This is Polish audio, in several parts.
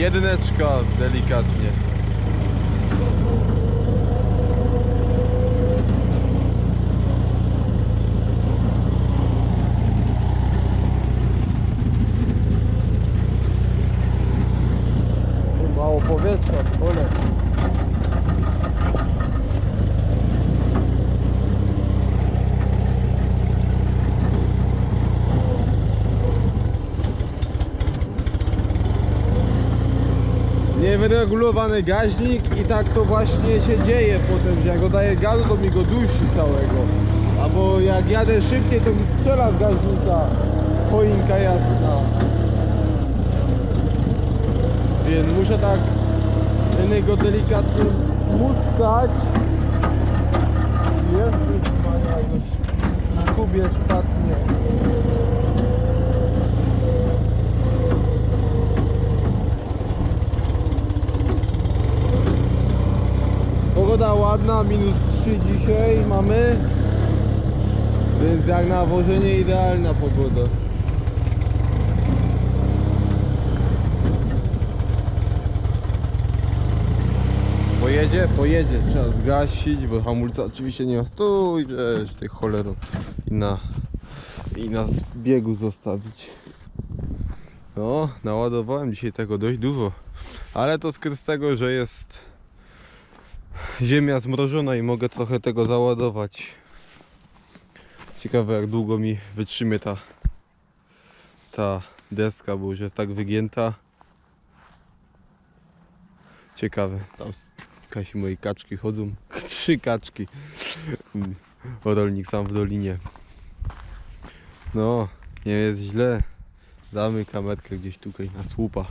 Jedyneczka, delikatnie. Niewyregulowany gaźnik i tak to właśnie się dzieje potem, że jak oddaję gazu to mi go dusi całego. Albo jak jadę szybciej to mi strzela z gaźnika choinka jasna. Więc muszę tak go delikatnie muskać. Jest chyba jakoś kubie szpatnie. Pogoda ładna, minus 3 dzisiaj mamy. Więc jak na wożenie idealna pogoda. Pojedzie? Pojedzie. Trzeba zgasić, bo hamulca oczywiście nie ma. Stój, też tej cholerą. I na, I na biegu zostawić. No, naładowałem dzisiaj tego dość dużo. Ale to z tego, że jest ziemia zmrożona i mogę trochę tego załadować. Ciekawe jak długo mi wytrzymie ta ta deska, bo już jest tak wygięta. Ciekawe, tam Kasi mojej kaczki chodzą. Trzy kaczki. Mm, Rolnik sam w dolinie. No, nie jest źle. Damy kamerkę gdzieś tutaj na słupa.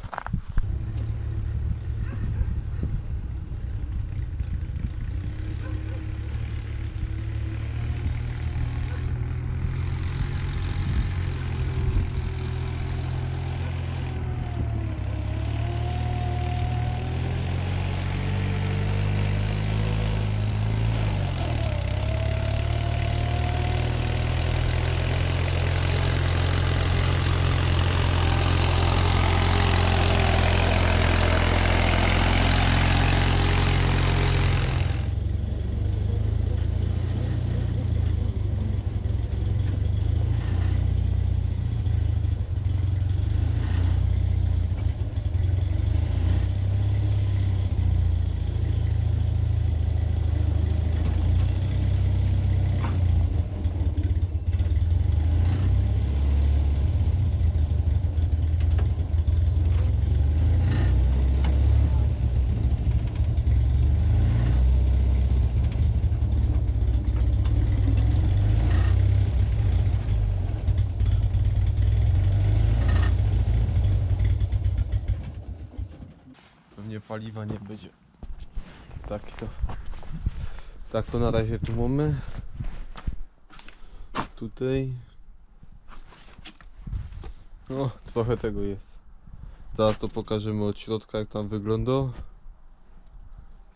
Paliwa nie będzie. Tak to. Tak to na razie tu mamy. Tutaj. No, trochę tego jest. Zaraz to pokażemy od środka jak tam wygląda.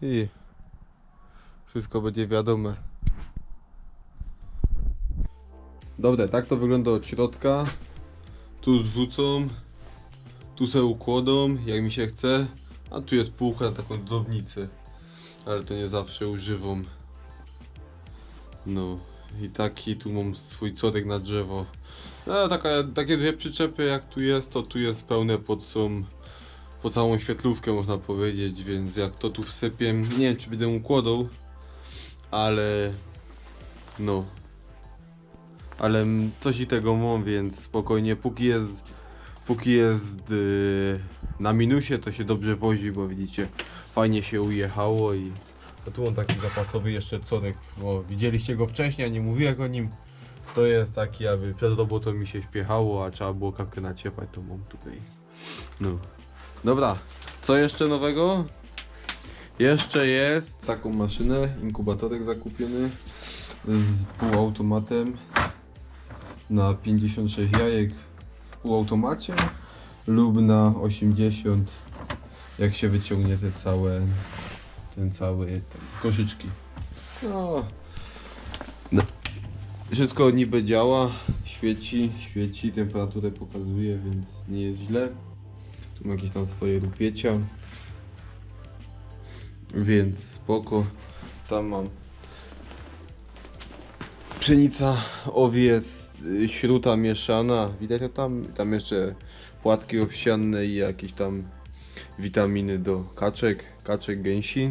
I wszystko będzie wiadome. Dobra, tak to wygląda od środka. Tu zrzucą, tu se układą, jak mi się chce. A tu jest półka na taką drobnicę. Ale to nie zawsze używam. No i taki tu mam swój codek na drzewo. No taka, takie dwie przyczepy jak tu jest, to tu jest pełne pod są po całą świetlówkę można powiedzieć, więc jak to tu wsypię, nie wiem czy będę układał, ale no. Ale coś i tego mam, więc spokojnie, póki jest póki jest yy, na minusie, to się dobrze wozi, bo widzicie, fajnie się ujechało i a tu on taki zapasowy jeszcze codek, bo widzieliście go wcześniej, a nie mówiłem o nim. To jest taki, aby przed robotą mi się śpiechało, a trzeba było kapkę naciepać, to mam tutaj. No. Dobra, co jeszcze nowego? Jeszcze jest taką maszynę, inkubatorek zakupiony z półautomatem na 56 jajek półautomacie lub na 80 jak się wyciągnie te całe ten cały ten, koszyczki. No. Wszystko niby działa, świeci, świeci, temperaturę pokazuje, więc nie jest źle. Tu ma jakieś tam swoje rupiecia. Więc spoko. Tam mam pszenica, owiec, śruta mieszana. Widać to tam? Tam jeszcze płatki owsiane i jakieś tam witaminy do kaczek, kaczek gęsi.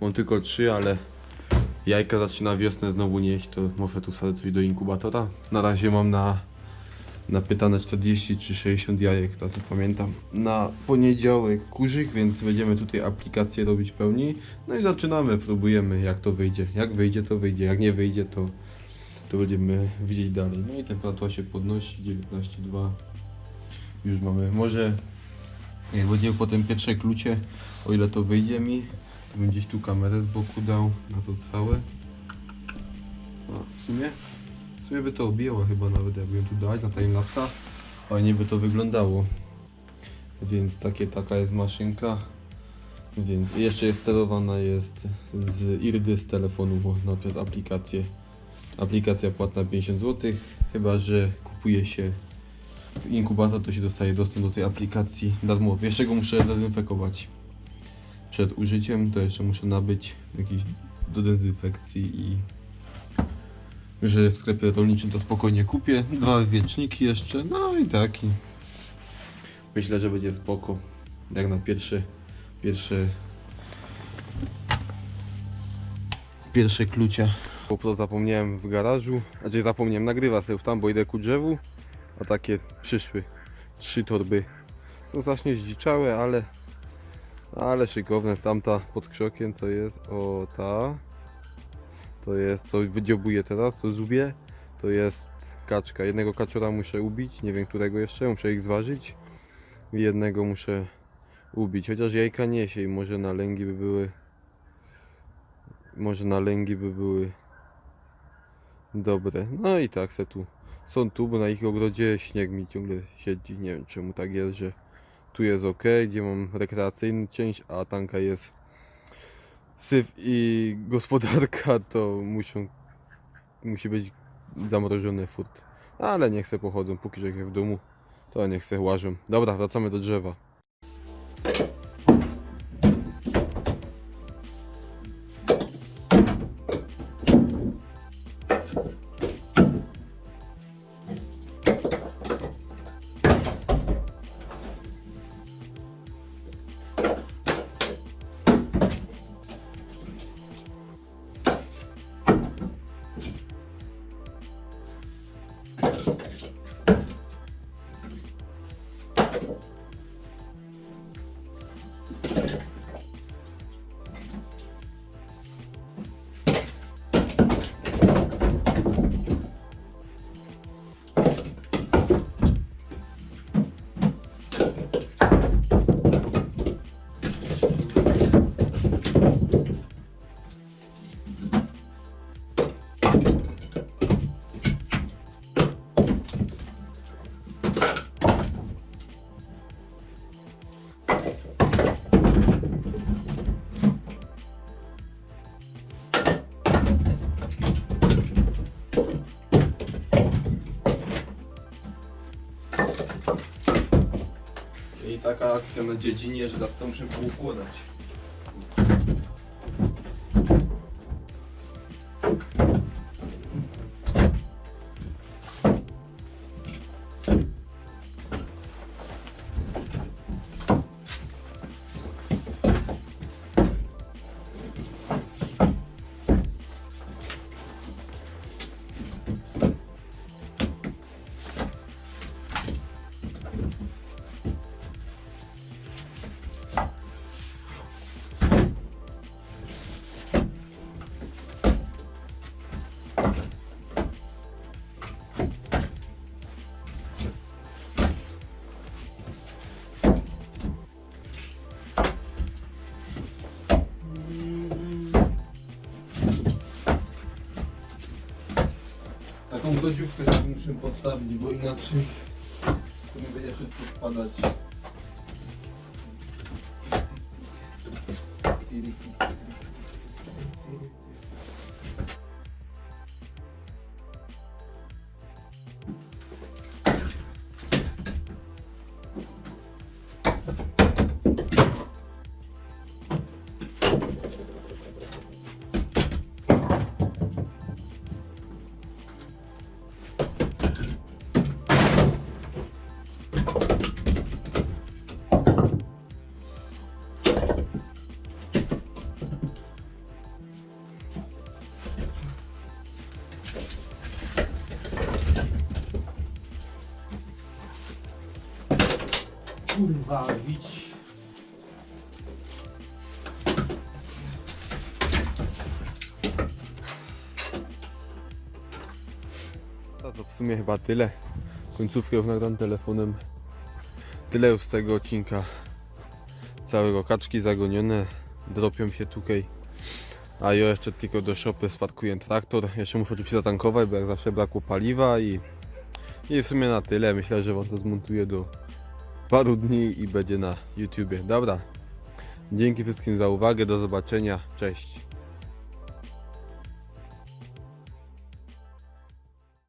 Mam tylko trzy, ale jajka zaczyna wiosnę znowu nieść, to może tu wsadzę coś do inkubatora. Na razie mam na, na pytane 40 czy 60 jajek, teraz nie pamiętam. Na poniedziałek kurzyk, więc będziemy tutaj aplikację robić pełni. No i zaczynamy, próbujemy jak to wyjdzie. Jak wyjdzie to wyjdzie, jak nie wyjdzie to, to będziemy widzieć dalej. No i temperatura się podnosi, 19,2. Już mamy, może jak będzie potem pierwsze klucie, o ile to wyjdzie mi, to bym gdzieś tu kamerę z boku dał na to całe. A, w sumie, w sumie by to objęło chyba nawet, jakby ją tu dać na timelapsa, fajnie by to wyglądało. Więc takie, taka jest maszynka. Więc jeszcze jest sterowana jest z Irdy z telefonu, można przez aplikację. Aplikacja płatna 50 zł, chyba że kupuje się w inkubator, to się dostaje dostęp do tej aplikacji darmowy. Jeszcze go muszę zdezynfekować przed użyciem, to jeszcze muszę nabyć jakiś do dezynfekcji i że w sklepie rolniczym to spokojnie kupię. Dwa wieczniki jeszcze, no i taki. Myślę, że będzie spoko. Jak na pierwsze, pierwsze, pierwsze klucie. Po prostu zapomniałem w garażu, znaczy zapomniałem, nagrywa sobie tam, bo idę ku drzewu, a takie przyszły trzy torby. Są strasznie zdziczałe, ale ale szykowne. Tamta pod krzokiem, co jest, o ta, to jest, co wydziobuje teraz, co zubie, to jest kaczka. Jednego kaczora muszę ubić, nie wiem którego jeszcze, muszę ich zważyć. Jednego muszę ubić, chociaż jajka niesie i może na lęgi by były, może na lęgi by były dobre. No i tak se tu, są tu, bo na ich ogrodzie śnieg mi ciągle siedzi, nie wiem czemu tak jest, że tu jest ok, gdzie mam rekreacyjny część, a tanka jest syf i gospodarka, to muszą, musi być zamrożony furt. Ale niech se pochodzą, póki że w domu, to niech se łażą. Dobra, wracamy do drzewa. Taka akcja na dziedzinie, że teraz to muszę poukładać. Sobie muszę postawić, bo inaczej to mi będzie wszystko spadać. Walić. To, to w sumie chyba tyle. Końcówkę już nagram telefonem. Tyle już z tego odcinka. Całego kaczki zagonione. Dropią się tutaj. A ja jeszcze tylko do shopy spadkuję traktor. Jeszcze muszę oczywiście zatankować, bo jak zawsze brakło paliwa i, i w sumie na tyle. Myślę, że wam to zmontuję do paru dni i będzie na YouTubie. Dobra. Dzięki wszystkim za uwagę. Do zobaczenia. Cześć.